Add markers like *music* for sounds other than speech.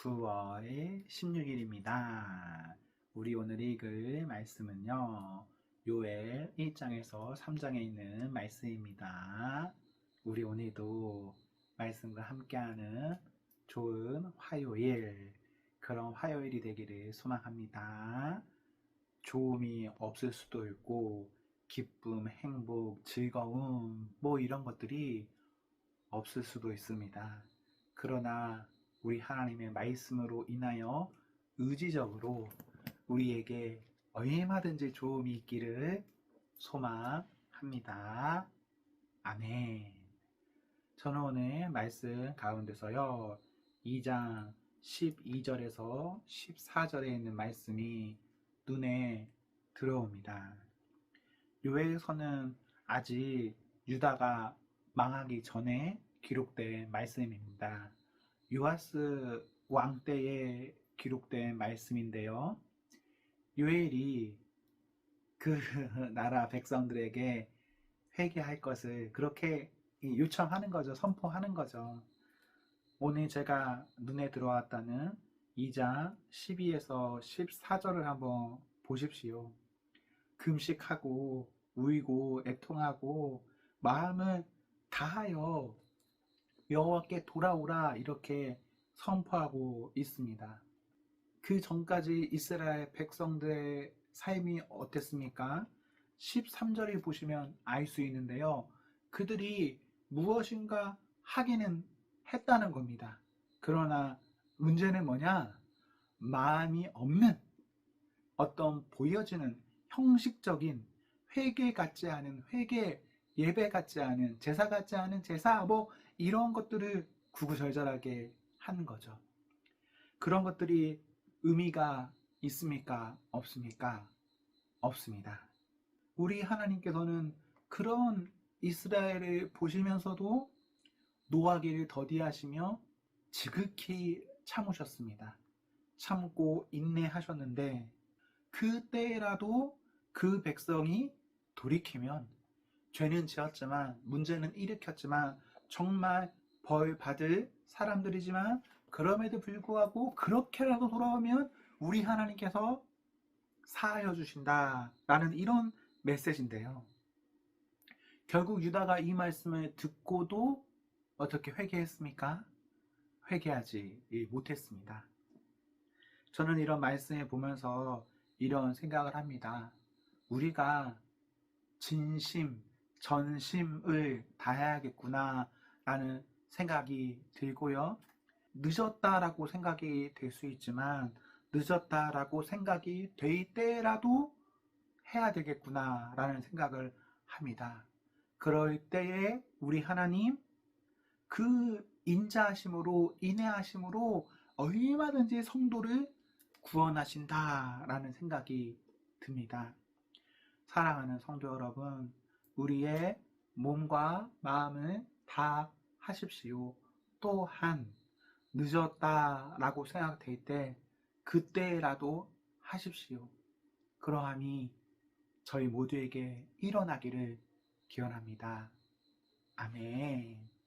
9월 16일입니다. 우리 오늘 읽을 말씀은요. 요엘 1장에서 3장에 있는 말씀입니다. 우리 오늘도 말씀과 함께하는 좋은 화요일, 그런 화요일이 되기를 소망합니다. 좋음이 없을 수도 있고, 기쁨, 행복, 즐거움, 뭐 이런 것들이 없을 수도 있습니다. 그러나 우리 하나님의 말씀으로 인하여 의지적으로 우리에게 얼마든지 좋음이 있기를 소망합니다. 아멘. 저는 오늘 말씀 가운데서요, 2장 12절에서 14절에 있는 말씀이 눈에 들어옵니다. 요에서는 아직 유다가 망하기 전에 기록된 말씀입니다. 요하스 왕 때에 기록된 말씀인데요. 요엘이 그 *laughs* 나라 백성들에게 회개할 것을 그렇게 요청하는 거죠. 선포하는 거죠. 오늘 제가 눈에 들어왔다는 2장 12에서 14절을 한번 보십시오. 금식하고 울고 애통하고 마음을 다하여 여호와께 돌아오라 이렇게 선포하고 있습니다. 그 전까지 이스라엘 백성들의 삶이 어땠습니까? 13절을 보시면 알 수 있는데요. 그들이 무엇인가 하기는 했다는 겁니다. 그러나 문제는 뭐냐? 마음이 없는 어떤 보여지는 형식적인 회개 같지 않은 회개, 예배 같지 않은 제사 같지 않은 제사, 뭐 이런 것들을 구구절절하게 하는 거죠. 그런 것들이 의미가 있습니까? 없습니까? 없습니다. 우리 하나님께서는 그런 이스라엘을 보시면서도 노하기를 더디하시며 지극히 참으셨습니다. 참고 인내하셨는데 그때라도 그 백성이 돌이키면 죄는 지었지만 문제는 일으켰지만 정말 벌 받을 사람들이지만 그럼에도 불구하고 그렇게라도 돌아오면 우리 하나님께서 사하여 주신다 라는 이런 메시지인데요. 결국 유다가 이 말씀을 듣고도 어떻게 회개했습니까? 회개하지 못했습니다. 저는 이런 말씀을 보면서 이런 생각을 합니다. 우리가 진심, 전심을 다해야겠구나 라는 생각이 들고요. 늦었다라고 생각이 될 수 있지만 늦었다라고 생각이 될 때라도 해야 되겠구나 라는 생각을 합니다. 그럴 때에 우리 하나님 그 인자하심으로 인내하심으로 얼마든지 성도를 구원하신다라는 생각이 듭니다. 사랑하는 성도 여러분, 우리의 몸과 마음을 다 하십시오. 또한 늦었다라고 생각될 때 그때라도 하십시오. 그러함이 저희 모두에게 일어나기를 기원합니다. 아멘.